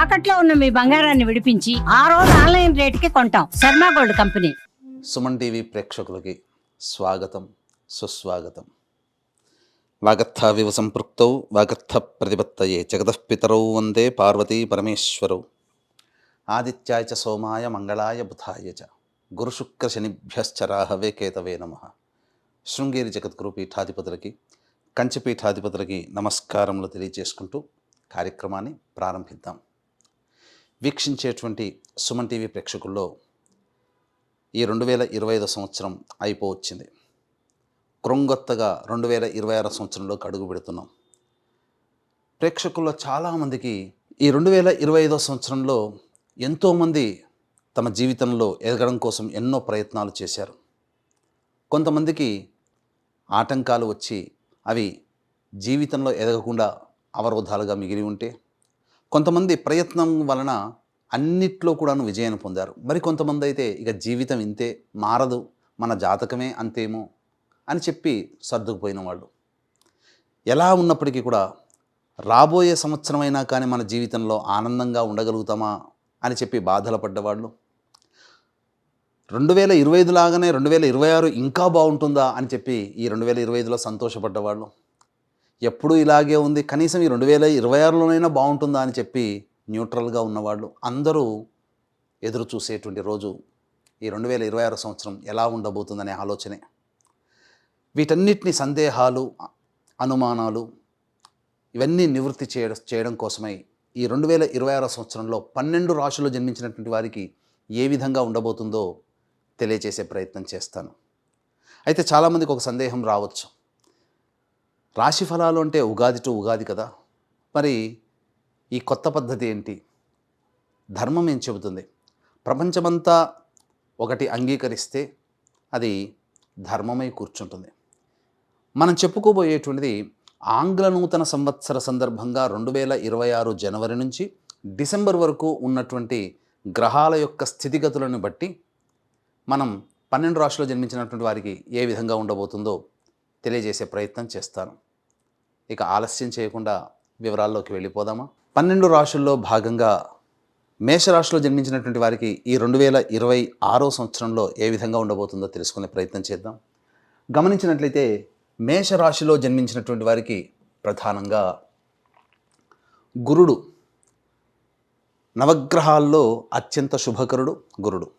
తాకట్లో ఉన్న మీ బంగారాన్ని విడిపించి ఆ రోజు ఆన్లైన్ రేటుకి కొంటాం. Sharma gold company. Suman TV ప్రేక్షకులకి స్వాగతం సుస్వాగతం. వాగర్థావివ సంపృక్తౌ వాగర్థ ప్రతిపత్తయే జగతఃపితరౌ వందే పార్వతీ పరమేశ్వరౌ. ఆదిత్యాయ చ సోమాయ మంగళాయ బుధాయ చ. గురుశుక్ర శనిభ్యశ్చరాహవే కేతవే నమ. శృంగేరి జగద్గురు పీఠాధిపతులకి కంచి పీఠాధిపతులకి నమస్కారములు తెలియజేసుకుంటూ కార్యక్రమాన్ని ప్రారంభిద్దాం. వీక్షించేటువంటి సుమన్ టీవీ ప్రేక్షకుల్లో ఈ రెండు వేల ఇరవై ఐదో సంవత్సరం అయిపోవచ్చింది. క్రొంగొత్తగా రెండు వేల ఇరవై ఆరో సంవత్సరంలోకి అడుగు పెడుతున్నాం. ప్రేక్షకుల్లో చాలామందికి ఈ రెండు వేల ఇరవై ఐదో సంవత్సరంలో ఎంతోమంది తమ జీవితంలో ఎదగడం కోసం ఎన్నో ప్రయత్నాలు చేశారు. కొంతమందికి ఆటంకాలు వచ్చి అవి జీవితంలో ఎదగకుండా అవరోధాలుగా మిగిలి ఉంటే కొంతమంది ప్రయత్నం వలన అన్నిట్లో కూడాను విజయాన్ని పొందారు. మరి కొంతమంది అయితే ఇక జీవితం ఇంతే మారదు మన జాతకమే అంతేమో అని చెప్పి సర్దుకుపోయిన వాళ్ళు. ఎలా ఉన్నప్పటికీ కూడా రాబోయే సంవత్సరమైనా కానీ మన జీవితంలో ఆనందంగా ఉండగలుగుతామా అని చెప్పి బాధలు పడ్డవాళ్ళు. రెండు వేల ఇరవై ఐదు లాగానే రెండు వేల ఇరవై ఆరు ఇంకా బాగుంటుందా అని చెప్పి ఈ రెండు వేల ఇరవై ఐదులో సంతోషపడ్డవాళ్ళు. ఎప్పుడూ ఇలాగే ఉంది. కనీసం ఈ రెండు వేల ఇరవై ఆరులోనైనా బాగుంటుందా అని చెప్పి న్యూట్రల్గా ఉన్నవాళ్ళు అందరూ ఎదురు చూసేటువంటి రోజు ఈ రెండు వేల ఇరవై ఆరు సంవత్సరం ఎలా ఉండబోతుందనే ఆలోచనే. వీటన్నిటిని సందేహాలు అనుమానాలు ఇవన్నీ నివృత్తి చేయడం చేయడం కోసమై ఈ రెండు వేల ఇరవై ఆరో సంవత్సరంలో పన్నెండు రాశుల్లో జన్మించినటువంటి వారికి ఏ విధంగా ఉండబోతుందో తెలియజేసే ప్రయత్నం చేస్తాను. అయితే చాలామందికి ఒక సందేహం రావచ్చు. రాశి ఫలాలు అంటే ఉగాది టు ఉగాది కదా. మరి ఈ కొత్త పద్ధతి ఏంటి? ధర్మం ఏం చెబుతుంది? ప్రపంచమంతా ఒకటి అంగీకరిస్తే అది ధర్మమై కూర్చుంటుంది. మనం చెప్పుకోబోయేటువంటిది ఆంగ్ల నూతన సంవత్సర సందర్భంగా రెండు వేల ఇరవై ఆరు జనవరి నుంచి డిసెంబర్ వరకు ఉన్నటువంటి గ్రహాల యొక్క స్థితిగతులను బట్టి మనం పన్నెండు రాశుల్లో జన్మించినటువంటి వారికి ఏ విధంగా ఉండబోతుందో తెలియజేసే ప్రయత్నం చేస్తాను. ఇక ఆలస్యం చేయకుండా వివరాల్లోకి వెళ్ళిపోదామా? పన్నెండు రాశుల్లో భాగంగా మేషరాశిలో జన్మించినటువంటి వారికి ఈ రెండు వేల ఇరవై ఆరో సంవత్సరంలో ఏ విధంగా ఉండబోతుందో తెలుసుకునే ప్రయత్నం చేద్దాం. గమనించినట్లయితే మేషరాశిలో జన్మించినటువంటి వారికి ప్రధానంగా గురుడు నవగ్రహాల్లో అత్యంత శుభకరుడు గురుడు.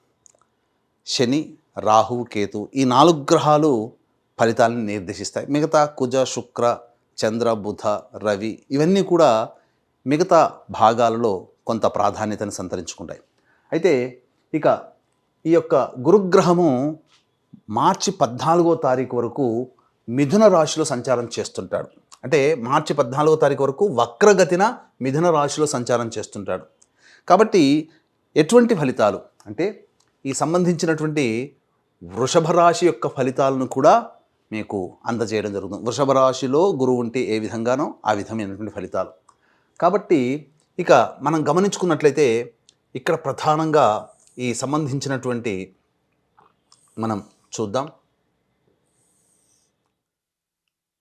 శని రాహు కేతు ఈ నాలుగు గ్రహాలు ఫలితాలను నిర్దేశిస్తాయి. మిగతా కుజ శుక్ర చంద్ర బుధ రవి ఇవన్నీ కూడా మిగతా భాగాలలో కొంత ప్రాధాన్యతను సంతరించుకుంటాయి. అయితే ఇక ఈ యొక్క గురుగ్రహము మార్చి పద్నాలుగో తారీఖు వరకు మిథున రాశిలో సంచారం చేస్తుంటాడు. అంటే మార్చి పద్నాలుగో తారీఖు వరకు వక్రగతిన మిథున రాశిలో సంచారం చేస్తుంటాడు. కాబట్టి ఎటువంటి ఫలితాలు? అంటే ఈ సంబంధించినటువంటి వృషభ రాశి యొక్క ఫలితాలను కూడా మీకు అందజేయడం జరుగుతుంది. వృషభ రాశిలో గురువు ఉంటే ఏ విధంగానో ఆ విధమైనటువంటి ఫలితాలు. కాబట్టి ఇక మనం గమనించుకున్నట్లయితే ఇక్కడ ప్రధానంగా ఈ సంబంధించినటువంటి మనం చూద్దాం.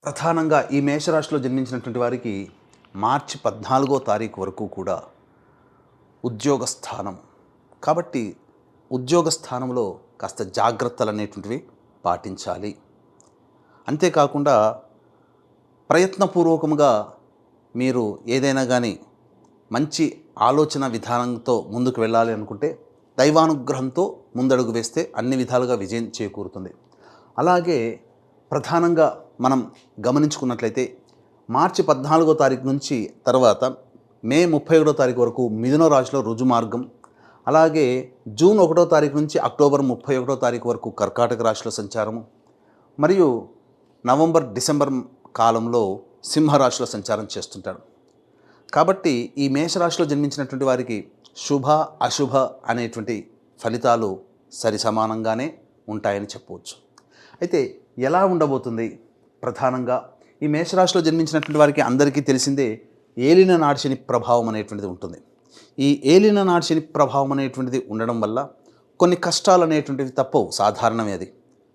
ప్రధానంగా ఈ మేషరాశిలో జన్మించినటువంటి వారికి మార్చి పద్నాలుగో తారీఖు వరకు కూడా ఉద్యోగ స్థానం. కాబట్టి ఉద్యోగ స్థానంలో కాస్త జాగ్రత్తలు అనేటువంటివి పాటించాలి. అంతేకాకుండా ప్రయత్నపూర్వకంగా మీరు ఏదైనా కానీ మంచి ఆలోచన విధానంతో ముందుకు వెళ్ళాలి అనుకుంటే దైవానుగ్రహంతో ముందడుగు వేస్తే అన్ని విధాలుగా విజయం చేకూరుతుంది. అలాగే ప్రధానంగా మనం గమనించుకున్నట్లయితే మార్చి పద్నాలుగో తారీఖు నుంచి తర్వాత మే ముప్పై ఒకటో తారీఖు వరకు మిథున రాశిలో రుజు మార్గం అలాగే జూన్ ఒకటో తారీఖు నుంచి అక్టోబర్ ముప్పై ఒకటో తారీఖు వరకు కర్కాటక రాశిలో సంచారము మరియు నవంబర్ డిసెంబర్ కాలంలో సింహరాశిలో సంచారం చేస్తుంటాడు. కాబట్టి ఈ మేషరాశిలో జన్మించినటువంటి వారికి శుభ అశుభ అనేటువంటి ఫలితాలు సరి సమానంగానే ఉంటాయని చెప్పవచ్చు. అయితే ఎలా ఉండబోతుంది? ప్రధానంగా ఈ మేషరాశిలో జన్మించినటువంటి వారికి అందరికీ తెలిసిందే ఏలిన నాడిశని ప్రభావం అనేటువంటిది ఉంటుంది. ఈ ఏలిన నాడిశని ప్రభావం అనేటువంటిది ఉండడం వల్ల కొన్ని కష్టాలు అనేటువంటివి తప్పవు సాధారణమే అది.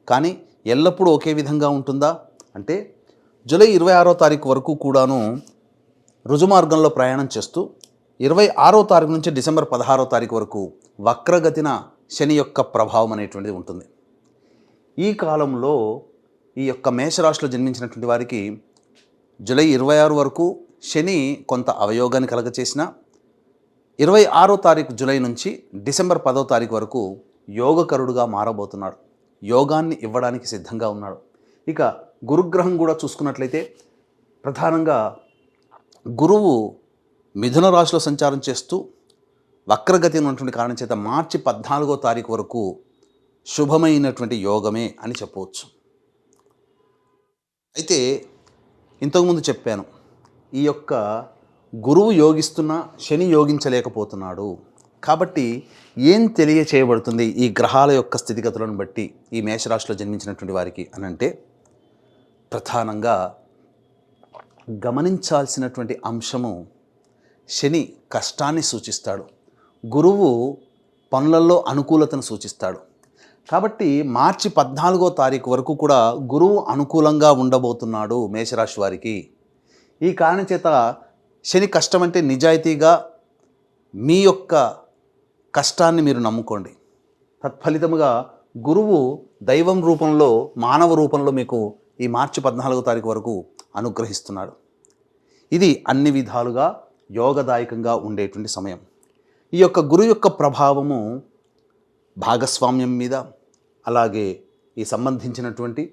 కానీ ఎల్లప్పుడూ ఒకే విధంగా ఉంటుందా? అంటే జూలై ఇరవై ఆరో తారీఖు వరకు కూడాను రుజుమార్గంలో ప్రయాణం చేస్తూ ఇరవై ఆరో తారీఖు నుంచి డిసెంబర్ పదహారో తారీఖు వరకు వక్రగతిన శని యొక్క ప్రభావం అనేటువంటిది ఉంటుంది. ఈ కాలంలో ఈ యొక్క మేషరాశిలో జన్మించినటువంటి వారికి జూలై ఇరవై ఆరు వరకు శని కొంత అవయోగాన్ని కలగచేసిన ఇరవై ఆరో తారీఖు జూలై నుంచి డిసెంబర్ పదో తారీఖు వరకు యోగకరుడుగా మారబోతున్నాడు. యోగాన్ని ఇవ్వడానికి సిద్ధంగా ఉన్నాడు. ఇక గురుగ్రహం కూడా చూసుకున్నట్లయితే ప్రధానంగా గురువు మిథున రాశిలో సంచారం చేస్తూ వక్రగతి ఉన్నటువంటి కారణం చేత మార్చి పద్నాలుగో తారీఖు వరకు శుభమైనటువంటి యోగమే అని చెప్పవచ్చు. అయితే ఇంతకుముందు చెప్పాను ఈ యొక్క గురువు యోగిస్తున్న శని యోగించలేకపోతున్నాడు. కాబట్టి ఏం తెలియచేయబడుతుంది ఈ గ్రహాల యొక్క స్థితిగతులను బట్టి ఈ మేషరాశిలో జన్మించినటువంటి వారికి అని అంటే ప్రధానంగా గమనించాల్సినటువంటి అంశము శని కష్టాన్ని సూచిస్తాడు. గురువు పనులలో అనుకూలతను సూచిస్తాడు. కాబట్టి మార్చి పద్నాలుగో తారీఖు వరకు కూడా గురువు అనుకూలంగా ఉండబోతున్నాడు మేషరాశి వారికి. ఈ కారణం చేత శని కష్టం అంటే నిజాయితీగా మీ యొక్క కష్టాన్ని మీరు నమ్ముకోండి. తత్ఫలితముగా గురువు దైవం రూపంలో మానవ రూపంలో మీకు ఈ మార్చి పద్నాలుగో తారీఖు వరకు అనుగ్రహిస్తున్నాడు. ఇది అన్ని విధాలుగా యోగదాయకంగా ఉండేటువంటి సమయం. ఈ యొక్క గురు యొక్క ప్రభావము భాగస్వామ్యం మీద అలాగే ఈ సంబంధించినటువంటి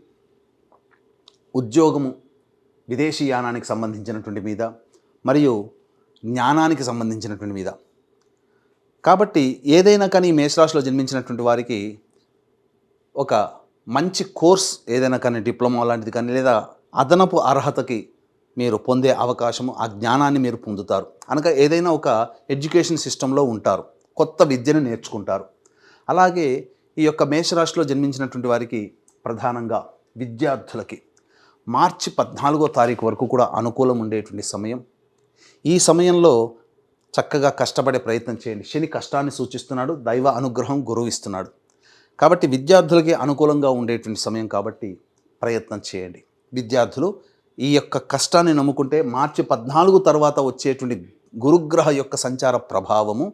ఉద్యోగము విదేశీ యానానికి సంబంధించినటువంటి మీద మరియు జ్ఞానానికి సంబంధించినటువంటి మీద. కాబట్టి ఏదైనా కానీ మేషరాశిలో జన్మించినటువంటి వారికి ఒక మంచి కోర్స్ ఏదైనా కానీ డిప్లొమా లాంటిది కానీ లేదా అదనపు అర్హతకి మీరు పొందే అవకాశము ఆ జ్ఞానాన్ని మీరు పొందుతారు. అనగా ఏదైనా ఒక ఎడ్యుకేషన్ సిస్టంలో ఉంటారు. కొత్త విద్యను నేర్చుకుంటారు. అలాగే ఈ యొక్క మేషరాశిలో జన్మించినటువంటి వారికి ప్రధానంగా విద్యార్థులకి మార్చి పద్నాలుగో తారీఖు వరకు కూడా అనుకూలం ఉండేటువంటి సమయం. ఈ సమయంలో చక్కగా కష్టపడే ప్రయత్నం చేయండి. శని కష్టాన్ని సూచిస్తున్నాడు. దైవ అనుగ్రహం గురువు ఇస్తున్నాడు. కాబట్టి విద్యార్థులకి అనుకూలంగా ఉండేటువంటి సమయం కాబట్టి ప్రయత్నం చేయండి. విద్యార్థులు ఈ యొక్క కష్టాన్ని నమ్ముకుంటే మార్చి పద్నాలుగు తర్వాత వచ్చేటువంటి గురుగ్రహ యొక్క సంచార ప్రభావము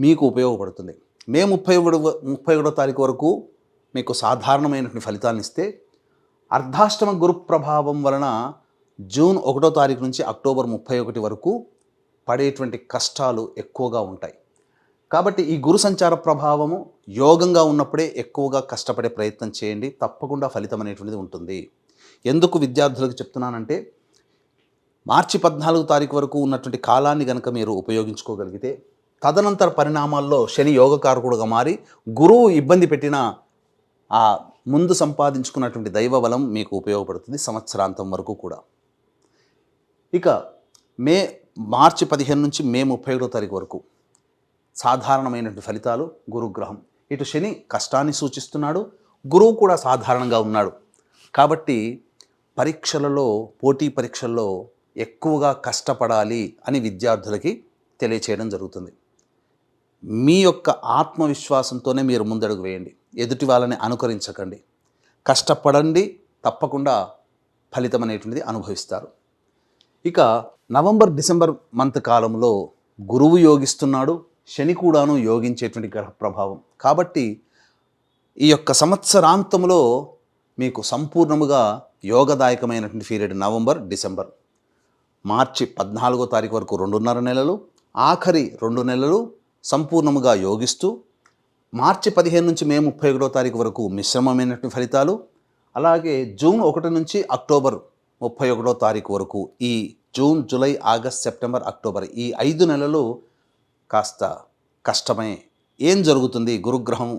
మీకు ఉపయోగపడుతుంది. మే ముప్పై ఒకడు ముప్పై ఒకటో తారీఖు వరకు మీకు సాధారణమైనటువంటి ఫలితాలను ఇస్తే అర్ధాష్టమ గురు ప్రభావం వలన జూన్ ఒకటో తారీఖు నుంచి అక్టోబర్ ముప్పై ఒకటి వరకు పడేటువంటి కష్టాలు ఎక్కువగా ఉంటాయి. కాబట్టి ఈ గురు సంచార ప్రభావము యోగంగా ఉన్నప్పుడే ఎక్కువగా కష్టపడే ప్రయత్నం చేయండి. తప్పకుండా ఫలితం అనేటువంటిది ఉంటుంది. ఎందుకు విద్యార్థులకు చెప్తున్నానంటే మార్చి పద్నాలుగు తారీఖు వరకు ఉన్నటువంటి కాలాన్ని కనుక మీరు ఉపయోగించుకోగలిగితే తదనంతర పరిణామాల్లో శని యోగకారకుడుగా మారి గురువు ఇబ్బంది పెట్టిన ఆ ముందు సంపాదించుకున్నటువంటి దైవ బలం మీకు ఉపయోగపడుతుంది సంవత్సరాంతం వరకు కూడా. ఇక మే మార్చి పదిహేను నుంచి మే ముప్పై ఒకటో తారీఖు వరకు సాధారణమైనటువంటి ఫలితాలు గురుగ్రహం. ఇటు శని కష్టాన్ని సూచిస్తున్నాడు గురువు కూడా సాధారణంగా ఉన్నాడు. కాబట్టి పరీక్షలలో పోటీ పరీక్షల్లో ఎక్కువగా కష్టపడాలి అని విద్యార్థులకి తెలియచేయడం జరుగుతుంది. మీ యొక్క ఆత్మవిశ్వాసంతోనే మీరు ముందడుగు వేయండి. ఎదుటి వాళ్ళని అనుకరించకండి. కష్టపడండి తప్పకుండా ఫలితం అనేటువంటిది అనుభవిస్తారు. ఇక నవంబర్ డిసెంబర్ మంత్ కాలంలో గురువు యోగిస్తున్నాడు శని కూడాను యోగించేటువంటి గ్రహ ప్రభావం. కాబట్టి ఈ యొక్క సంవత్సరాంతంలో మీకు సంపూర్ణముగా యోగదాయకమైనటువంటి పీరియడ్ నవంబర్ డిసెంబర్. మార్చి పద్నాలుగో తారీఖు వరకు రెండున్నర నెలలు ఆఖరి రెండు నెలలు సంపూర్ణముగా యోగిస్తూ మార్చి పదిహేను నుంచి మే ముప్పై ఒకటో తారీఖు వరకు మిశ్రమమైనటువంటి ఫలితాలు అలాగే జూన్ ఒకటి నుంచి అక్టోబర్ ముప్పై ఒకటో తారీఖు వరకు ఈ June July August September October ఈ ఐదు నెలలు కాస్త కష్టమే. ఏం జరుగుతుంది? గురుగ్రహం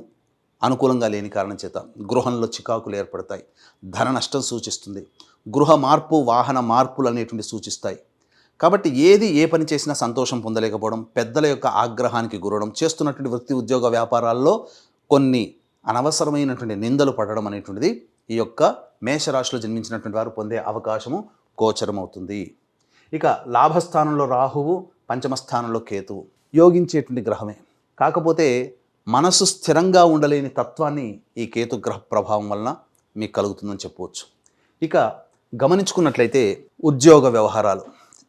అనుకూలంగా లేని కారణం చేత గృహంలో చికాకులు ఏర్పడతాయి. ధన నష్టం సూచిస్తుంది. గృహ మార్పు వాహన మార్పులు అనేటువంటి సూచిస్తాయి. కాబట్టి ఏది ఏ పని చేసినా సంతోషం పొందలేకపోవడం పెద్దల యొక్క ఆగ్రహానికి గురవడం చేస్తున్నటువంటి వృత్తి ఉద్యోగ వ్యాపారాల్లో కొన్ని అనవసరమైనటువంటి నిందలు పడడం అనేటువంటిది ఈ యొక్క మేషరాశిలో జన్మించినటువంటి వారు పొందే అవకాశము గోచరమవుతుంది. ఇక లాభస్థానంలో రాహువు పంచమ స్థానంలో కేతువు యోగించేటువంటి గ్రహమే. కాకపోతే మనసు స్థిరంగా ఉండలేని తత్వాన్ని ఈ కేతు గ్రహ ప్రభావం వలన మీకు కలుగుతుందని చెప్పవచ్చు. ఇక గమనించుకున్నట్లయితే ఉద్యోగ వ్యవహారాలు.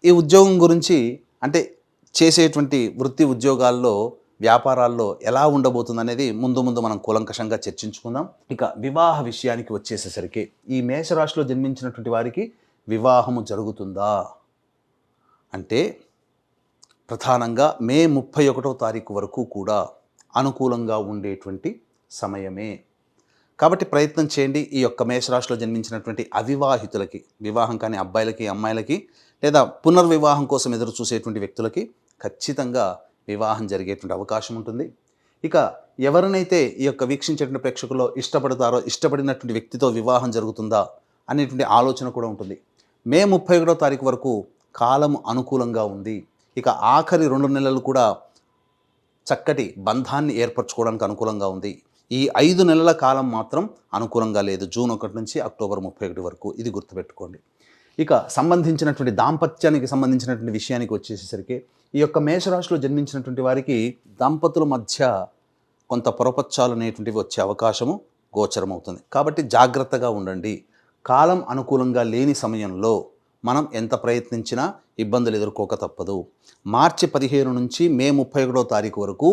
ఈ ఉద్యోగం గురించి అంటే చేసేటువంటి వృత్తి ఉద్యోగాల్లో వ్యాపారాల్లో ఎలా ఉండబోతుంది అనేది ముందు ముందు మనం కూలంకషంగా చర్చించుకుందాం. ఇక వివాహ విషయానికి వచ్చేసేసరికి ఈ మేషరాశిలో జన్మించినటువంటి వారికి వివాహము జరుగుతుందా? అంటే ప్రధానంగా మే ముప్పై ఒకటో తారీఖు వరకు కూడా అనుకూలంగా ఉండేటువంటి సమయమే. కాబట్టి ప్రయత్నం చేయండి ఈ యొక్క మేషరాశిలో జన్మించినటువంటి అవివాహితులకి వివాహం కాని అబ్బాయిలకి అమ్మాయిలకి లేదా పునర్వివాహం కోసం ఎదురు చూసేటువంటి వ్యక్తులకి ఖచ్చితంగా వివాహం జరిగేటువంటి అవకాశం ఉంటుంది. ఇక ఎవరినైతే ఈ యొక్క వీక్షించేటువంటి ప్రేక్షకుల్లో ఇష్టపడతారో ఇష్టపడినటువంటి వ్యక్తితో వివాహం జరుగుతుందా అనేటువంటి ఆలోచన కూడా ఉంటుంది. మే ముప్పై ఒకటో తారీఖు వరకు కాలం అనుకూలంగా ఉంది. ఇక ఆఖరి రెండు నెలలు కూడా చక్కటి బంధాన్ని ఏర్పరచుకోవడానికి అనుకూలంగా ఉంది. ఈ ఐదు నెలల కాలం మాత్రం అనుకూలంగా లేదు. జూన్ ఒకటి నుంచి అక్టోబర్ ముప్పై ఒకటి వరకు. ఇది గుర్తుపెట్టుకోండి. ఇక సంబంధించినటువంటి దాంపత్యానికి సంబంధించినటువంటి విషయానికి వచ్చేసరికి ఈ యొక్క మేషరాశిలో జన్మించినటువంటి వారికి దంపతుల మధ్య కొంత పొరపచ్చాలు అనేటువంటివి వచ్చే అవకాశము గోచరమవుతుంది. కాబట్టి జాగ్రత్తగా ఉండండి. కాలం అనుకూలంగా లేని సమయంలో మనం ఎంత ప్రయత్నించినా ఇబ్బందులు ఎదుర్కోక తప్పదు. మార్చి పదిహేను నుంచి మే ముప్పై ఒకటో తారీఖు వరకు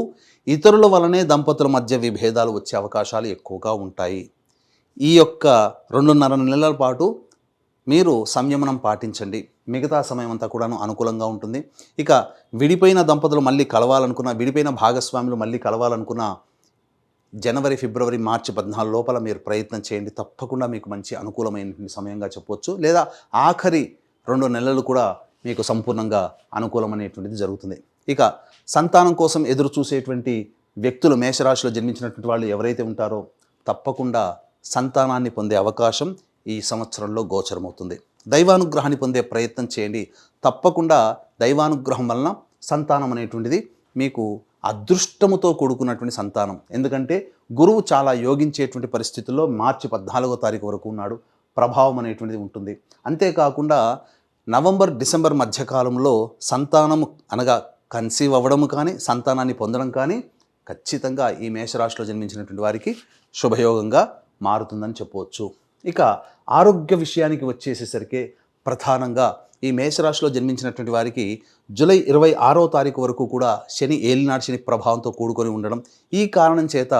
ఇతరుల వలనే దంపతుల మధ్య విభేదాలు వచ్చే అవకాశాలు ఎక్కువగా ఉంటాయి. ఈ యొక్క రెండున్నర నెలల పాటు మీరు సంయమనం పాటించండి. మిగతా సమయం అంతా కూడాను అనుకూలంగా ఉంటుంది. ఇక విడిపోయిన దంపతులు మళ్ళీ కలవాలనుకున్న విడిపోయిన భాగస్వాములు మళ్ళీ కలవాలనుకున్న జనవరి ఫిబ్రవరి మార్చి పద్నాలుగు లోపల మీరు ప్రయత్నం చేయండి. తప్పకుండా మీకు మంచి అనుకూలమైనటువంటి సమయంగా చెప్పవచ్చు లేదా ఆఖరి రెండు నెలలు కూడా మీకు సంపూర్ణంగా అనుకూలమనేటువంటిది జరుగుతుంది. ఇక సంతానం కోసం ఎదురు చూసేటువంటి వ్యక్తులు మేషరాశిలో జన్మించినటువంటి వాళ్ళు ఎవరైతే ఉంటారో తప్పకుండా సంతానాన్ని పొందే అవకాశం ఈ సంవత్సరంలో గోచరమవుతుంది. దైవానుగ్రహాన్ని పొందే ప్రయత్నం చేయండి. తప్పకుండా దైవానుగ్రహం వలన సంతానం అనేటువంటిది మీకు అదృష్టముతో కూడుకున్నటువంటి సంతానం. ఎందుకంటే గురువు చాలా యోగించేటువంటి పరిస్థితుల్లో మార్చి పద్నాలుగో తారీఖు వరకు ఉన్నాడు. ప్రభావం అనేటువంటిది ఉంటుంది. అంతేకాకుండా నవంబర్ డిసెంబర్ మధ్యకాలంలో సంతానము అనగా కన్సీవ్ అవ్వడము కానీ సంతానాన్ని పొందడం కానీ ఖచ్చితంగా ఈ మేషరాశిలో జన్మించినటువంటి వారికి శుభయోగంగా మారుతుందని చెప్పవచ్చు. ఇక ఆరోగ్య విషయానికి వచ్చేసేసరికి ప్రధానంగా ఈ మేషరాశిలో జన్మించినటువంటి వారికి జూలై ఇరవై ఆరో తారీఖు వరకు కూడా శని ఏలినాడు శని ప్రభావంతో కూడుకొని ఉండడం ఈ కారణం చేత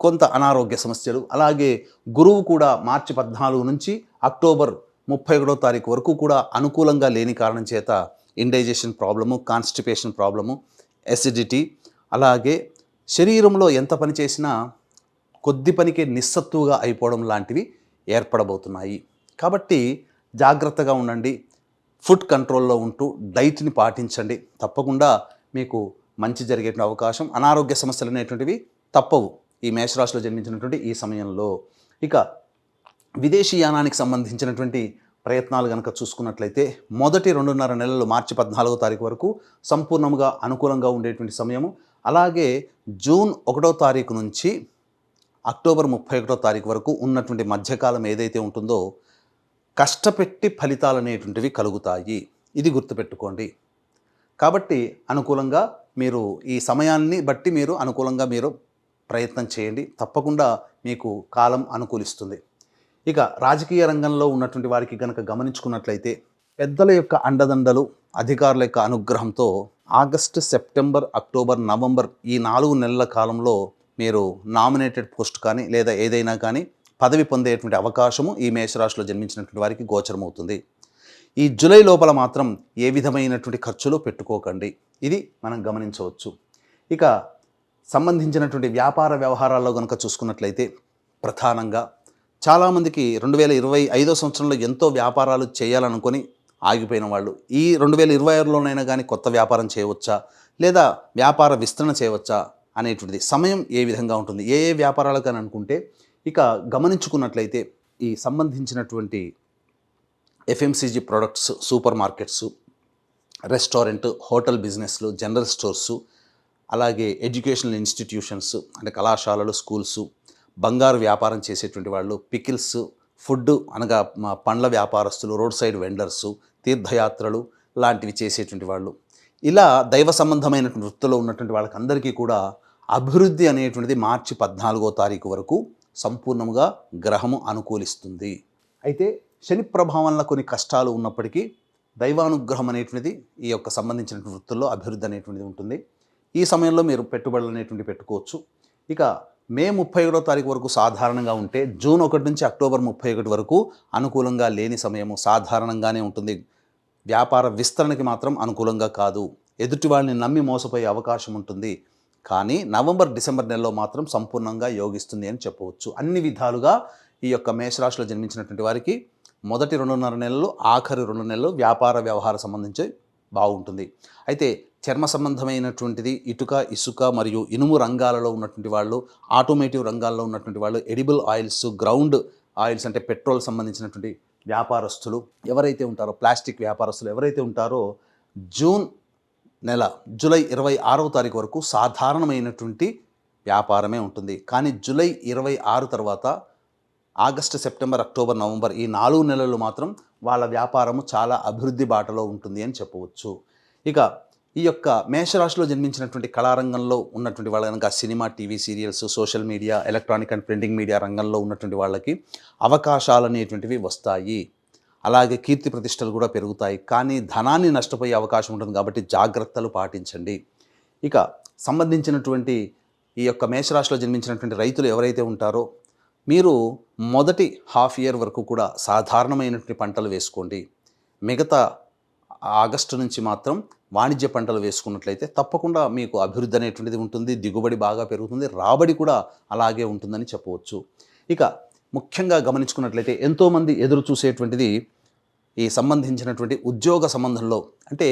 కొంత అనారోగ్య సమస్యలు అలాగే గురువు కూడా మార్చి పద్నాలుగు నుంచి అక్టోబర్ ముప్పై ఒకటో తారీఖు వరకు కూడా అనుకూలంగా లేని కారణం చేత indigestion problem constipation problem acidity అలాగే శరీరంలో ఎంత పని చేసినా కొద్ది పనికే నిస్సత్తుగా అయిపోవడం లాంటివి ఏర్పడబోతున్నాయి. కాబట్టి జాగ్రత్తగా ఉండండి. ఫుడ్ కంట్రోల్లో ఉంటూ డైట్ని పాటించండి. తప్పకుండా మీకు మంచి జరిగే అవకాశం అనారోగ్య సమస్యలు అనేటువంటివి తప్పవు. ఈ మేషరాశిలో జన్మించినటువంటి ఈ సమయంలో. ఇక విదేశీయానానికి సంబంధించినటువంటి ప్రయత్నాలు కనుక చూసుకున్నట్లయితే మొదటి రెండున్నర నెలలు మార్చి పద్నాలుగో తారీఖు వరకు సంపూర్ణంగా అనుకూలంగా ఉండేటువంటి సమయము. అలాగే జూన్ ఒకటో తారీఖు నుంచి అక్టోబర్ ముప్పై ఒకటో తారీఖు వరకు ఉన్నటువంటి మధ్యకాలం ఏదైతే ఉంటుందో కష్టపెట్టి ఫలితాలు అనేటువంటివి కలుగుతాయి. ఇది గుర్తుపెట్టుకోండి. కాబట్టి అనుకూలంగా మీరు ఈ సమయాన్ని బట్టి మీరు అనుకూలంగా మీరు ప్రయత్నం చేయండి. తప్పకుండా మీకు కాలం అనుకూలిస్తుంది. ఇక రాజకీయ రంగంలో ఉన్నటువంటి వారికి కనుక గమనించుకున్నట్లయితే పెద్దల యొక్క అండదండలు అధికారుల యొక్క అనుగ్రహంతో ఆగస్టు సెప్టెంబర్ అక్టోబర్ నవంబర్ ఈ నాలుగు నెలల కాలంలో మీరు నామినేటెడ్ పోస్ట్ కానీ లేదా ఏదైనా కానీ పదవి పొందేటువంటి అవకాశము ఈ మేషరాశిలో జన్మించినటువంటి వారికి గోచరమవుతుంది. ఈ జూలై లోపల మాత్రం ఏ విధమైనటువంటి ఖర్చులు పెట్టుకోకండి. ఇది మనం గమనించవచ్చు. ఇక సంబంధించినటువంటి వ్యాపార వ్యవహారాల్లో కనుక చూసుకున్నట్లయితే ప్రధానంగా చాలామందికి రెండు వేల ఇరవై ఐదో సంవత్సరంలో ఎంతో వ్యాపారాలు చేయాలనుకొని ఆగిపోయిన వాళ్ళు ఈ రెండు వేల ఇరవై ఆరులోనైనా కానీ కొత్త వ్యాపారం చేయవచ్చా? లేదా వ్యాపార విస్తరణ చేయవచ్చా? అనేటువంటిది. సమయం ఏ విధంగా ఉంటుంది? ఏ ఏ వ్యాపారాలకు అని అనుకుంటే ఇక గమనించుకున్నట్లయితే ఈ సంబంధించినటువంటి FMCG products super markets restaurant hotel బిజినెస్లు జనరల్ స్టోర్స్ అలాగే ఎడ్యుకేషనల్ ఇన్స్టిట్యూషన్స్ అంటే కళాశాలలు స్కూల్స్ బంగారు వ్యాపారం చేసేటువంటి వాళ్ళు పికిల్స్ ఫుడ్ అనగా పండ్ల వ్యాపారస్తులు రోడ్ సైడ్ వెండర్సు తీర్థయాత్రలు లాంటివి చేసేటువంటి వాళ్ళు ఇలా దైవ సంబంధమైనటువంటి వృత్తిలో ఉన్నటువంటి వాళ్ళకందరికీ కూడా అభివృద్ధి అనేటువంటిది మార్చి పద్నాలుగో తారీఖు వరకు సంపూర్ణంగా గ్రహము అనుకూలిస్తుంది. అయితే శని ప్రభావంలో కొన్ని కష్టాలు ఉన్నప్పటికీ దైవానుగ్రహం అనేటువంటిది ఈ యొక్క సంబంధించిన వృత్తుల్లో అభివృద్ధి అనేటువంటిది ఉంటుంది. ఈ సమయంలో మీరు పెట్టుబడులు అనేటువంటి పెట్టుకోవచ్చు. ఇక మే ముప్పై ఒకటో తారీఖు వరకు సాధారణంగా ఉంటే జూన్ ఒకటి నుంచి అక్టోబర్ ముప్పై ఒకటి వరకు అనుకూలంగా లేని సమయము సాధారణంగానే ఉంటుంది. వ్యాపార విస్తరణకి మాత్రం అనుకూలంగా కాదు. ఎదుటి వాళ్ళని నమ్మి మోసపోయే అవకాశం ఉంటుంది. కానీ నవంబర్ డిసెంబర్ నెలలో మాత్రం సంపూర్ణంగా యోగిస్తుంది అని చెప్పవచ్చు. అన్ని విధాలుగా ఈ యొక్క మేషరాశిలో జన్మించినటువంటి వారికి మొదటి రెండున్నర నెలలు ఆఖరి రెండు నెలలు వ్యాపార వ్యవహార సంబంధించి బాగుంటుంది. అయితే చర్మ సంబంధమైనటువంటిది ఇటుక ఇసుక మరియు ఇనుము రంగాలలో ఉన్నటువంటి వాళ్ళు ఆటోమేటివ్ రంగాల్లో ఉన్నటువంటి వాళ్ళు ఎడిబుల్ ఆయిల్స్ గ్రౌండ్ ఆయిల్స్ అంటే పెట్రోల్ సంబంధించినటువంటి వ్యాపారస్తులు ఎవరైతే ఉంటారో ప్లాస్టిక్ వ్యాపారస్తులు ఎవరైతే ఉంటారో జూన్ నెల జూలై ఇరవై ఆరవ తారీఖు వరకు సాధారణమైనటువంటి వ్యాపారమే ఉంటుంది. కానీ జూలై ఇరవై ఆరు తర్వాత ఆగస్టు సెప్టెంబర్ అక్టోబర్ నవంబర్ ఈ నాలుగు నెలలు మాత్రం వాళ్ళ వ్యాపారము చాలా అభివృద్ధి బాటలో ఉంటుంది అని చెప్పవచ్చు. ఇక ఈ యొక్క మేషరాశిలో జన్మించినటువంటి కళారంగంలో ఉన్నటువంటి వాళ్ళ కనుక cinema TV serials social media electronic and printing media రంగంలో ఉన్నటువంటి వాళ్ళకి అవకాశాలు అనేటువంటివి వస్తాయి. అలాగే కీర్తి ప్రతిష్టలు కూడా పెరుగుతాయి. కానీ ధనాన్ని నష్టపోయే అవకాశం ఉంటుంది కాబట్టి జాగ్రత్తలు పాటించండి. ఇక సంబంధించినటువంటి ఈ యొక్క మేషరాశిలో జన్మించినటువంటి రైతులు ఎవరైతే ఉంటారో మీరు మొదటి హాఫ్ ఇయర్ వరకు కూడా సాధారణమైనటువంటి పంటలు వేసుకోండి. మిగతా ఆగస్టు నుంచి మాత్రం వాణిజ్య పంటలు వేసుకున్నట్లయితే తప్పకుండా మీకు అభివృద్ధి అనేటువంటిది ఉంటుంది దిగుబడి బాగా పెరుగుతుంది రాబడి కూడా అలాగే ఉంటుందని చెప్పవచ్చు. ఇక ముఖ్యంగా గమనించుకున్నట్లయితే ఎంతోమంది ఎదురు చూసేటువంటిది ఈ సంబంధించినటువంటి ఉద్యోగ సంబంధంలో అంటే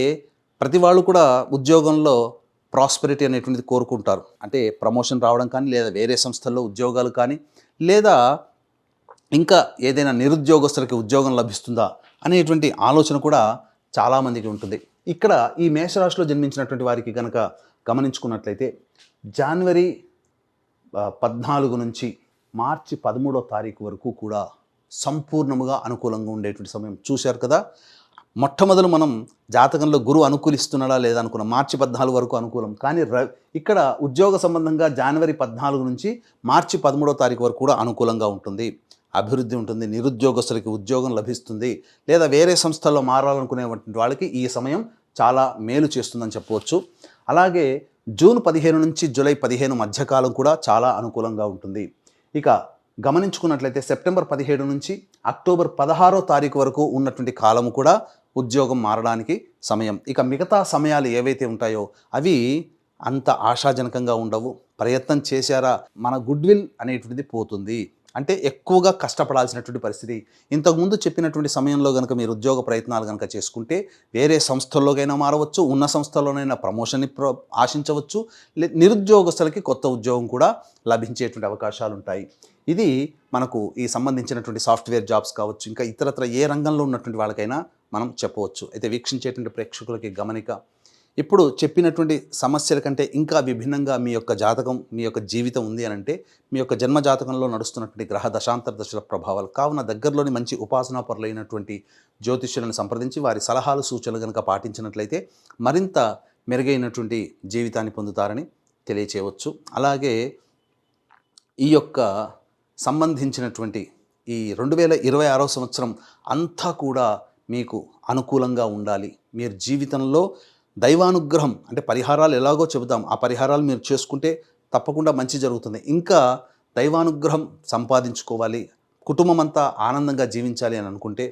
ప్రతి వాళ్ళు కూడా ఉద్యోగంలో ప్రాస్పెరిటీ అనేటువంటిది కోరుకుంటారు. అంటే ప్రమోషన్ రావడం కానీ లేదా వేరే సంస్థల్లో ఉద్యోగాలు కానీ లేదా ఇంకా ఏదైనా నిరుద్యోగస్తులకి ఉద్యోగం లభిస్తుందా అనేటువంటి ఆలోచన కూడా చాలామందికి ఉంటుంది. ఇక్కడ ఈ మేషరాశిలో జన్మించినటువంటి వారికి కనుక గమనించుకున్నట్లయితే జనవరి పద్నాలుగు నుంచి మార్చి పదమూడో తారీఖు వరకు కూడా సంపూర్ణముగా అనుకూలంగా ఉండేటువంటి సమయం. చూశారు కదా? మొట్టమొదలు మనం జాతకంలో గురువు అనుకూలిస్తున్నాడా లేదా అనుకున్నాం. మార్చి పద్నాలుగు వరకు అనుకూలం. కానీ ర ఇక్కడ ఉద్యోగ సంబంధంగా జనవరి పద్నాలుగు నుంచి మార్చి పదమూడో తారీఖు వరకు కూడా అనుకూలంగా ఉంటుంది. అభివృద్ధి ఉంటుంది నిరుద్యోగస్తులకి ఉద్యోగం లభిస్తుంది లేదా వేరే సంస్థల్లో మారాలనుకునేటువంటి వాళ్ళకి ఈ సమయం చాలా మేలు చేస్తుందని చెప్పవచ్చు. అలాగే జూన్ పదిహేను నుంచి జూలై పదిహేను మధ్యకాలం కూడా చాలా అనుకూలంగా ఉంటుంది. ఇక గమనించుకున్నట్లయితే సెప్టెంబర్ పదిహేడు నుంచి అక్టోబర్ పదహారో తారీఖు వరకు ఉన్నటువంటి కాలము కూడా ఉద్యోగం మారడానికి సమయం. ఇక మిగతా సమయాలు ఏవైతే ఉంటాయో అవి అంత ఆశాజనకంగా ఉండవు. ప్రయత్నం చేశారా మన గుడ్విల్ అనేటువంటిది పోతుంది. అంటే ఎక్కువగా కష్టపడాల్సినటువంటి పరిస్థితి. ఇంతకుముందు చెప్పినటువంటి సమయంలో కనుక మీరు ఉద్యోగ ప్రయత్నాలు కనుక చేసుకుంటే వేరే సంస్థల్లోకైనా మారవచ్చు ఉన్న సంస్థల్లోనైనా ప్రమోషన్ని ప్ర ఆశించవచ్చు లే- నిరుద్యోగస్తులకి కొత్త ఉద్యోగం కూడా లభించేటువంటి అవకాశాలు ఉంటాయి ఇది మనకు ఈ సంబంధించినటువంటి సాఫ్ట్వేర్ జాబ్స్ కావచ్చు ఇంకా ఇతరత్ర ఏ రంగంలో ఉన్నటువంటి వాళ్ళకైనా మనం చెప్పవచ్చు. అయితే వీక్షించేటువంటి ప్రేక్షకులకి గమనిక ఇప్పుడు చెప్పినటువంటి సమస్యల కంటే ఇంకా విభిన్నంగా మీ యొక్క జాతకం మీ యొక్క జీవితం ఉంది అని అంటే మీ యొక్క జన్మ జాతకంలో నడుస్తున్నటువంటి గ్రహ దశాంతర దశల ప్రభావాలు కావున దగ్గరలోని మంచి ఉపాసనా పరులైనటువంటి జ్యోతిష్యులను సంప్రదించి వారి సలహాలు సూచనలు కనుక పాటించినట్లయితే మరింత మెరుగైనటువంటి జీవితాన్ని పొందుతారని తెలియచేయవచ్చు. అలాగే ఈ యొక్క సంబంధించినటువంటి ఈ రెండు వేల ఇరవై ఆరో సంవత్సరం అంతా కూడా మీకు అనుకూలంగా ఉండాలి. మీరు జీవితంలో దైవానుగ్రహం అంటే పరిహారాలు ఎలాగో చెబుతాం. ఆ పరిహారాలు మీరు చేసుకుంటే తప్పకుండా మంచి జరుగుతుంది. ఇంకా దైవానుగ్రహం సంపాదించుకోవాలి. కుటుంబం అంతా ఆనందంగా జీవించాలి అని అనుకుంటే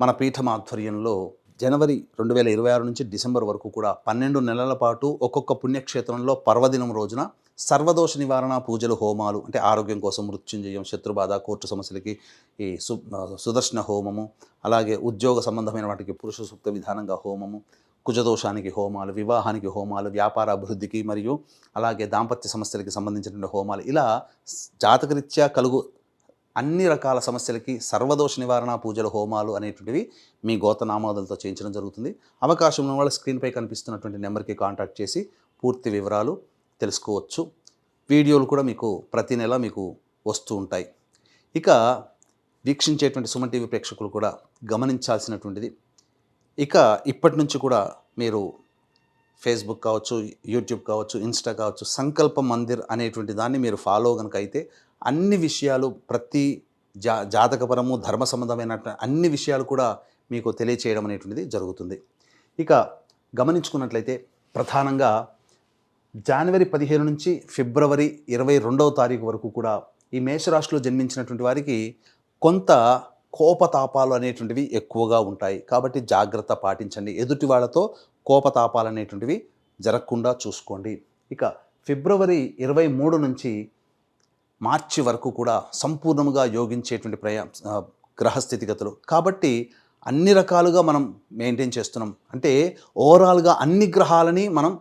మన పీఠం ఆధ్వర్యంలో జనవరి రెండు వేల ఇరవై ఆరు నుంచి డిసెంబర్ వరకు కూడా పన్నెండు నెలల పాటు ఒక్కొక్క పుణ్యక్షేత్రంలో పర్వదినం రోజున సర్వదోష నివారణ పూజలు హోమాలు అంటే ఆరోగ్యం కోసం మృత్యుంజయం శత్రుబాధ కోర్టు సమస్యలకి ఈ సు సుదర్శన హోమము అలాగే ఉద్యోగ సంబంధమైన వాటికి పురుష సూక్త విధానంగా హోమము కుజదోషానికి హోమాలు వివాహానికి హోమాలు వ్యాపార అభివృద్ధికి మరియు అలాగే దాంపత్య సమస్యలకి సంబంధించినటువంటి హోమాలు. ఇలా జాతకరీత్యా కలుగు అన్ని రకాల సమస్యలకి సర్వదోష నివారణ పూజలు హోమాలు అనేటువంటివి మీ గోతనామాదులతో చేయించడం జరుగుతుంది. అవకాశం ఉన్న వాళ్ళు స్క్రీన్పై కనిపిస్తున్నటువంటి నెంబర్కి కాంటాక్ట్ చేసి పూర్తి వివరాలు తెలుసుకోవచ్చు. వీడియోలు కూడా మీకు ప్రతి నెల మీకు వస్తూ ఉంటాయి. ఇక వీక్షించేటువంటి సుమన్ టీవీ ప్రేక్షకులు కూడా గమనించాల్సినటువంటిది ఇక ఇప్పటి నుంచి కూడా మీరు ఫేస్బుక్ కావచ్చు యూట్యూబ్ కావచ్చు ఇన్స్టా కావచ్చు సంకల్ప మందిర్ అనేటువంటి దాన్ని మీరు ఫాలో కనుక అయితే అన్ని విషయాలు ప్రతి జా జాతకపరము ధర్మ సంబంధమైన అన్ని విషయాలు కూడా మీకు తెలియచేయడం అనేటువంటిది జరుగుతుంది. ఇక గమనించుకున్నట్లయితే ప్రధానంగా జనవరి పదిహేను నుంచి ఫిబ్రవరి ఇరవై రెండవ తారీఖు వరకు కూడా ఈ మేషరాశిలో జన్మించినటువంటి వారికి కొంత కోపతాపాలు అనేటువంటివి ఎక్కువగా ఉంటాయి. కాబట్టి జాగ్రత్త పాటించండి. ఎదుటి వాళ్ళతో కోపతాపాలు అనేటువంటివి జరగకుండా చూసుకోండి. ఇక ఫిబ్రవరి ఇరవై మూడు నుంచి మార్చి వరకు కూడా సంపూర్ణంగా యోగించేటువంటి ప్రయా గ్రహస్థితిగతులు. కాబట్టి అన్ని రకాలుగా మనం మెయింటైన్ చేస్తున్నాం. అంటే ఓవరాల్గా అన్ని గ్రహాలని మనం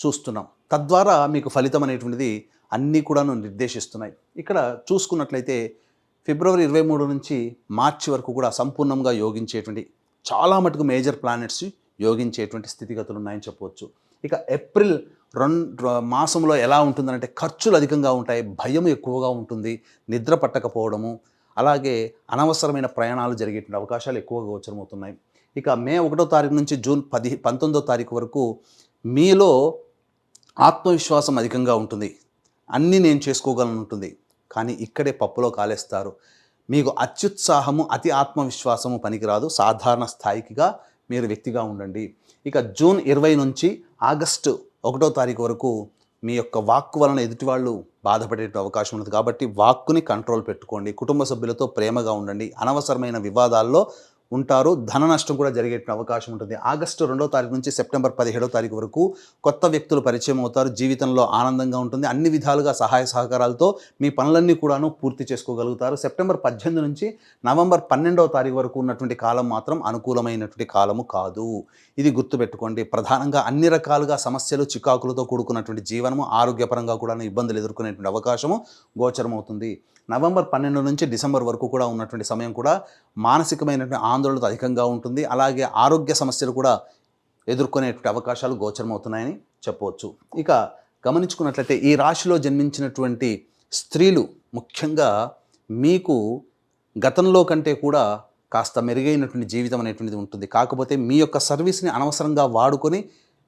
చూస్తున్నాం. తద్వారా మీకు ఫలితం అనేటువంటిది అన్నీ కూడాను నిర్దేశిస్తున్నాయి. ఇక్కడ చూసుకున్నట్లయితే ఫిబ్రవరి ఇరవై మూడు నుంచి మార్చి వరకు కూడా సంపూర్ణంగా యోగించేటువంటి చాలా మటుకు మేజర్ ప్లానెట్స్ యోగించేటువంటి స్థితిగతులు ఉన్నాయని చెప్పవచ్చు. ఇక ఏప్రిల్ రెండు మాసంలో ఎలా ఉంటుందంటే ఖర్చులు అధికంగా ఉంటాయి భయం ఎక్కువగా ఉంటుంది నిద్ర పట్టకపోవడము అలాగే అనవసరమైన ప్రయాణాలు జరిగేటువంటి అవకాశాలు ఎక్కువగా గోచరమవుతున్నాయి. ఇక మే ఒకటో తారీఖు నుంచి జూన్ పది పంతొమ్మిదో తారీఖు వరకు మీలో ఆత్మవిశ్వాసం అధికంగా ఉంటుంది. అన్నీ నేను చేసుకోగలను ఉంటుంది. కానీ ఇక్కడే పప్పులో కాలేస్తారు. మీకు అత్యుత్సాహము అతి ఆత్మవిశ్వాసము పనికిరాదు. సాధారణ స్థాయికిగా మీరు వ్యక్తిగా ఉండండి. ఇక జూన్ ఇరవై నుంచి ఆగస్టు ఒకటో తారీఖు వరకు మీ యొక్క వాక్కు వలన ఎదుటి వాళ్ళు బాధపడే అవకాశం ఉంది కాబట్టి వాక్కుని కంట్రోల్ పెట్టుకోండి. కుటుంబ సభ్యులతో ప్రేమగా ఉండండి. అనవసరమైన వివాదాల్లో ఉంటారు. ధన నష్టం కూడా జరిగే అవకాశం ఉంటుంది. ఆగస్టు రెండో తారీఖు నుంచి సెప్టెంబర్ పదిహేడో తారీఖు వరకు కొత్త వ్యక్తులు పరిచయం అవుతారు. జీవితంలో ఆనందంగా ఉంటుంది. అన్ని విధాలుగా సహాయ సహకారాలతో మీ పనులన్నీ కూడాను పూర్తి చేసుకోగలుగుతారు. సెప్టెంబర్ పద్దెనిమిది నుంచి నవంబర్ పన్నెండవ తారీఖు వరకు ఉన్నటువంటి కాలం మాత్రం అనుకూలమైనటువంటి కాలము కాదు. ఇది గుర్తుపెట్టుకోండి. ప్రధానంగా అన్ని రకాలుగా సమస్యలు చికాకులతో కూడుకున్నటువంటి జీవనము ఆరోగ్యపరంగా కూడా ఇబ్బందులు ఎదుర్కొనేటువంటి అవకాశము గోచరమవుతుంది. నవంబర్ పన్నెండు నుంచి డిసెంబర్ వరకు కూడా ఉన్నటువంటి సమయం కూడా మానసికమైనటువంటి ఆందోళనతో అధికంగా ఉంటుంది. అలాగే ఆరోగ్య సమస్యలు కూడా ఎదుర్కొనేటువంటి అవకాశాలు గోచరమవుతున్నాయని చెప్పవచ్చు. ఇక గమనించుకున్నట్లయితే ఈ రాశిలో జన్మించినటువంటి స్త్రీలు ముఖ్యంగా మీకు గతంలో కంటే కూడా కాస్త మెరుగైనటువంటి జీవితం అనేటువంటిది ఉంటుంది. కాకపోతే మీ యొక్క సర్వీస్ని అనవసరంగా వాడుకొని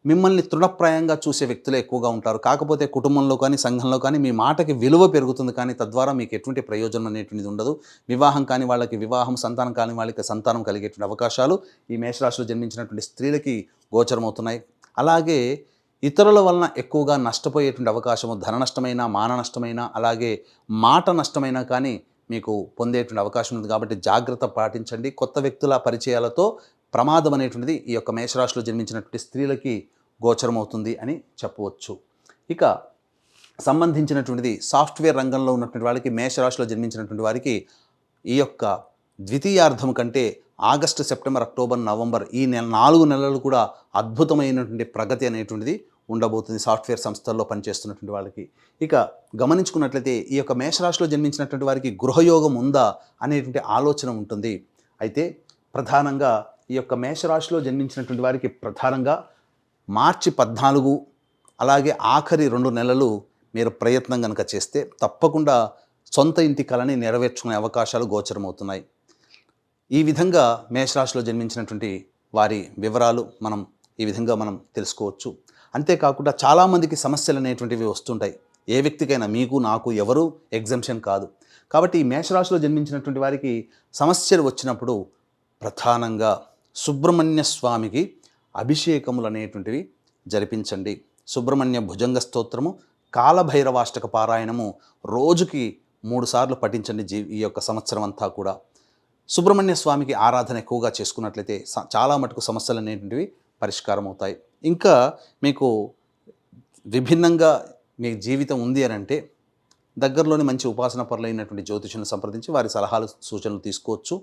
మిమ్మల్ని తృణప్రాయంగా చూసే వ్యక్తులే ఎక్కువగా ఉంటారు. కాకపోతే కుటుంబంలో కానీ సంఘంలో కానీ మీ మాటకి విలువ పెరుగుతుంది కానీ తద్వారా మీకు ఎటువంటి ప్రయోజనం అనేటువంటిది ఉండదు. వివాహం కాని వాళ్ళకి వివాహం సంతానం కాని వాళ్ళకి సంతానం కలిగేటువంటి అవకాశాలు ఈ మేషరాశిలో జన్మించినటువంటి స్త్రీలకి గోచరమవుతున్నాయి. అలాగే ఇతరుల వలన ఎక్కువగా నష్టపోయేటువంటి అవకాశము ధన నష్టమైనా మాన నష్టమైనా అలాగే మాట నష్టమైనా కానీ మీకు పొందేటువంటి అవకాశం ఉంది. కాబట్టి జాగ్రత్త పాటించండి. కొత్త వ్యక్తుల పరిచయాలతో ప్రమాదం అనేటువంటిది ఈ యొక్క మేషరాశిలో జన్మించినటువంటి స్త్రీలకి గోచరమవుతుంది అని చెప్పవచ్చు. ఇక సంబంధించినటువంటిది సాఫ్ట్వేర్ రంగంలో ఉన్నటువంటి వాళ్ళకి మేషరాశిలో జన్మించినటువంటి వారికి ఈ యొక్క ద్వితీయార్థం కంటే ఆగస్టు సెప్టెంబర్ అక్టోబర్ నవంబర్ ఈ నెల నాలుగు నెలలు కూడా అద్భుతమైనటువంటి ప్రగతి అనేటువంటిది ఉండబోతుంది సాఫ్ట్వేర్ సంస్థల్లో పనిచేస్తున్నటువంటి వాళ్ళకి. ఇక గమనించుకున్నట్లయితే ఈ యొక్క మేషరాశిలో జన్మించినటువంటి వారికి గృహయోగం ఉందా అనేటువంటి ఆలోచన ఉంటుంది. అయితే ప్రధానంగా ఈ యొక్క మేషరాశిలో జన్మించినటువంటి వారికి ప్రధానంగా మార్చి పద్నాలుగు అలాగే ఆఖరి రెండు నెలలు మీరు ప్రయత్నం కనుక చేస్తే తప్పకుండా సొంత ఇంటి కళని నెరవేర్చుకునే అవకాశాలు గోచరమవుతున్నాయి. ఈ విధంగా మేషరాశిలో జన్మించినటువంటి వారి వివరాలు మనం ఈ విధంగా మనం తెలుసుకోవచ్చు. అంతేకాకుండా చాలామందికి సమస్యలు అనేటువంటివి వస్తుంటాయి. ఏ వ్యక్తికైనా మీకు నాకు ఎవరు ఎగ్జంప్షన్ కాదు. కాబట్టి ఈ మేషరాశిలో జన్మించినటువంటి వారికి సమస్యలు వచ్చినప్పుడు ప్రధానంగా సుబ్రహ్మణ్య స్వామికి అభిషేకములు అనేటువంటివి జరిపించండి. సుబ్రహ్మణ్య భుజంగ స్తోత్రము కాలభైరవాష్టక పారాయణము రోజుకి మూడుసార్లు పఠించండి జీ ఈ యొక్క సంవత్సరం అంతా కూడా. సుబ్రహ్మణ్య స్వామికి ఆరాధన ఎక్కువగా చేసుకున్నట్లయితే చాలా మటుకు సమస్యలు అనేటువంటివి పరిష్కారం అవుతాయి ఇంకా మీకు విభిన్నంగా మీ జీవితం ఉంది అని అంటే దగ్గరలోని మంచి ఉపాసన పరులైనటువంటి జ్యోతిషులను సంప్రదించి వారి సలహాలు సూచనలు తీసుకోవచ్చు.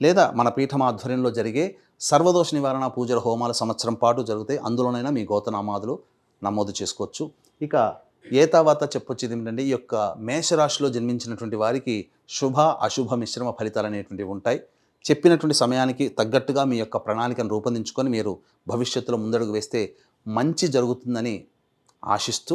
లేదా మన పీఠం ఆధ్వర్యంలో జరిగే సర్వదోష నివారణ పూజల హోమాలు సంవత్సరం పాటు జరిగితే అందులోనైనా మీ గోతనామాదులు నమోదు చేసుకోవచ్చు. ఇక ఏ తర్వాత చెప్పొచ్చేది ఏంటంటే ఈ యొక్క మేషరాశిలో జన్మించినటువంటి వారికి శుభ అశుభ మిశ్రమ ఫలితాలు అనేటువంటివి ఉంటాయి. చెప్పినటువంటి సమయానికి తగ్గట్టుగా మీ యొక్క ప్రణాళికను రూపొందించుకొని మీరు భవిష్యత్తులో ముందడుగు వేస్తే మంచి జరుగుతుందని ఆశిస్తూ